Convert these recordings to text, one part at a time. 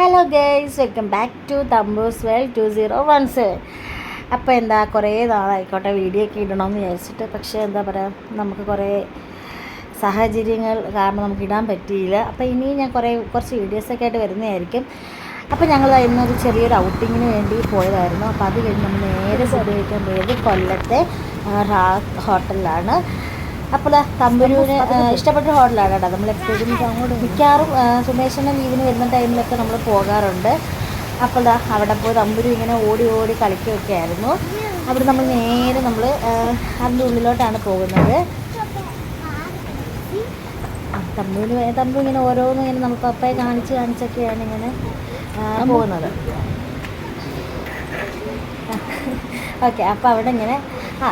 Hello guys welcome back to Thampoos well two zero one seven അപ്പോൾ എന്താ കുറേ നാളായിക്കോട്ടെ video ഒക്കെ ഇടണമെന്ന് വിചാരിച്ചിട്ട്. പക്ഷേ എന്താ പറയുക നമുക്ക് കുറേ സാഹചര്യങ്ങൾ കാരണം നമുക്ക് ഇടാൻ പറ്റിയില്ല. അപ്പോൾ ഇനി ഞാൻ കുറേ കുറച്ച് വീഡിയോസൊക്കെ ആയിട്ട് വരുന്നതായിരിക്കും. അപ്പോൾ ഞങ്ങൾ ഇന്നൊരു ചെറിയൊരു ഔട്ടിങ്ങിന് വേണ്ടി പോയതായിരുന്നു. അപ്പോൾ അത് കഴിഞ്ഞ് നമ്മൾ നേരെ കഴിക്കാൻ പോയത് കൊല്ലത്തെ ഹോട്ടലിലാണ്. അപ്പോൾ തമ്പുരൂര് ഇഷ്ടപ്പെട്ട ഹോട്ടലാണ് കേട്ടോ. നമ്മൾ എപ്പോഴും അങ്ങോട്ട് മിക്കാറും സുമേഷിന്റെ ലീവിന് വരുന്ന ടൈമിലൊക്കെ നമ്മൾ പോകാറുണ്ട്. അപ്പോൾ അവിടെ പോയി തമ്പുരു ഇങ്ങനെ ഓടി ഓടി കളിക്കുകയൊക്കെ ആയിരുന്നു. അവിടെ നമ്മൾ നേരെ നമ്മൾ അതിന്റെ ഉള്ളിലോട്ടാണ് പോകുന്നത്. തമ്പുരു തമ്പുവിന് തമ്പു ഇങ്ങനെ ഓരോന്നും ഇങ്ങനെ നമുക്ക് പപ്പയെ കാണിച്ച് കാണിച്ചൊക്കെയാണ് ഇങ്ങനെ പോകുന്നത്. ഓക്കെ അപ്പോൾ അവിടെ ഇങ്ങനെ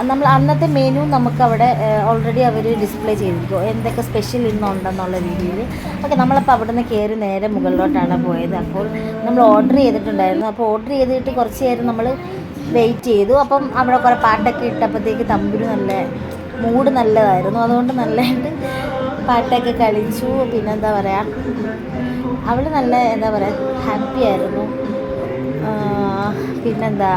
നമ്മൾ അന്നത്തെ മെനു നമുക്ക് അവിടെ ഓൾറെഡി അവർ ഡിസ്പ്ലേ ചെയ്തിരിക്കും. എന്തൊക്കെ സ്പെഷ്യൽ ഇന്നുണ്ടെന്നുള്ള രീതിയിൽ ഓക്കെ നമ്മളപ്പോൾ അവിടെ നിന്ന് കയറി നേരെ മുകളിലോട്ടാണ് പോയത്. അപ്പോൾ നമ്മൾ ഓർഡർ ചെയ്തിട്ടുണ്ടായിരുന്നു. അപ്പോൾ ഓർഡർ ചെയ്തിട്ട് കുറച്ച് നേരം നമ്മൾ വെയിറ്റ് ചെയ്തു. അപ്പം അവിടെ കുറേ പാട്ടൊക്കെ ഇട്ടപ്പോഴത്തേക്ക് തമ്പുരു നല്ല മൂഡ് നല്ലതായിരുന്നു. അതുകൊണ്ട് നല്ലതായിട്ട് പാട്ടൊക്കെ കളിച്ചു. പിന്നെ എന്താ പറയുക അവൾ നല്ല എന്താ പറയുക ഹാപ്പി ആയിരുന്നു. പിന്നെന്താ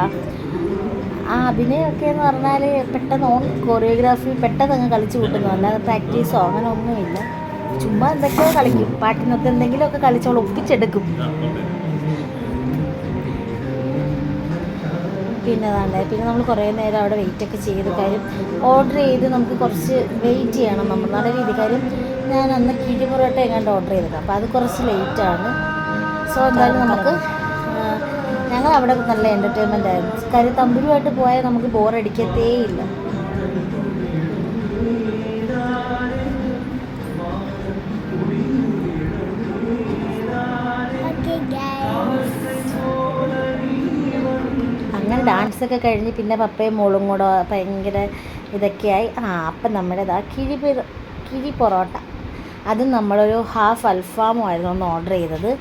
ആ അഭിനയമൊക്കെ എന്ന് പറഞ്ഞാൽ പെട്ടെന്ന് ഓൺ കൊറിയോഗ്രാഫി പെട്ടെന്ന് അങ്ങ് കളിച്ചു കൂട്ടുന്നു. അല്ലാതെ പ്രാക്ടീസോ അങ്ങനെ ഒന്നുമില്ല ചുമ്മാ എന്തൊക്കെയോ കളിക്കും. പാട്ടിനൊക്കെ എന്തെങ്കിലുമൊക്കെ കളിച്ചോൾ ഒപ്പിച്ചെടുക്കും. പിന്നെ അതാണ്ട് പിന്നെ നമ്മൾ കുറേ നേരം അവിടെ വെയിറ്റ് ഒക്കെ ചെയ്ത് കാര്യം ഓർഡർ ചെയ്ത് നമുക്ക് കുറച്ച് വെയിറ്റ് ചെയ്യണം നമ്മൾ. നല്ല രീതി കാര്യം ഞാൻ അന്ന് കിഴി പൊറോട്ട എങ്ങാണ്ട് ഓർഡർ ചെയ്തത്. അപ്പോൾ അത് കുറച്ച് ലേറ്റാണ് സോ എന്തായാലും നമുക്ക് ഞങ്ങൾ അവിടെ നല്ല എന്റർടൈൻമെന്റ് ആയിരുന്നു. കാര്യം തമ്പുരുമായിട്ട് പോയാൽ നമുക്ക് ബോറടിക്കത്തേ ഇല്ല. അങ്ങനെ ഡാൻസൊക്കെ കഴിഞ്ഞ് പിന്നെ പപ്പയും മോളും കൂടെ ഭയങ്കര ഇതൊക്കെയായി. ആ അപ്പം നമ്മുടെ ഇതാ കിഴി കിഴി പൊറോട്ട. അതും നമ്മളൊരു ഹാഫ് അൽഫാമും ആയിരുന്നു ഒന്ന് ഓർഡർ ചെയ്തത്.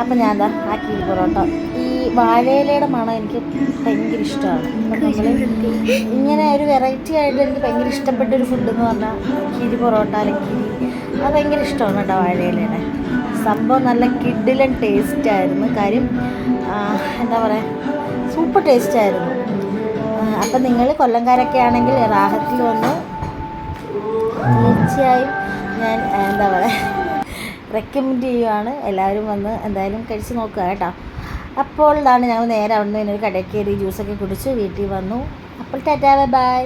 അപ്പം ഞാൻ എന്താ ആ കിഴി പൊറോട്ട. ഈ വാഴയിലയുടെ മണം എനിക്ക് ഭയങ്കര ഇഷ്ടമാണ്. ഇങ്ങനെ ഒരു വെറൈറ്റി ആയിട്ട് എനിക്ക് ഭയങ്കര ഇഷ്ടപ്പെട്ട ഒരു ഫുഡ് എന്ന് പറഞ്ഞാൽ കിഴി പൊറോട്ട അല്ലെങ്കിൽ അത് ഭയങ്കര ഇഷ്ടമാണ് കേട്ടോ വാഴയിലയുടെ. സംഭവം നല്ല കിഡിലൻ ടേസ്റ്റ് ആയിരുന്നു. കാര്യം എന്താ പറയുക സൂപ്പർ ടേസ്റ്റ് ആയിരുന്നു. അപ്പം നിങ്ങൾ കൊല്ലംകാരൊക്കെ ആണെങ്കിൽ റാഹത്തിൽ വന്ന്. തീർച്ചയായും ഞാൻ എന്താ പറയുക റെക്കമെൻഡ് ചെയ്യുവാണ്. എല്ലാവരും വന്ന് എന്തായാലും കഴിച്ച് നോക്കുക കേട്ടോ. അപ്പോൾ ഇതാണ് ഞങ്ങൾ നേരെ അവിടെ നിന്ന് ഒരു കടയിൽ കയറി ജ്യൂസൊക്കെ കുടിച്ച് വീട്ടിൽ വന്നു. അപ്പോൾ ടാറ്റാ ബൈ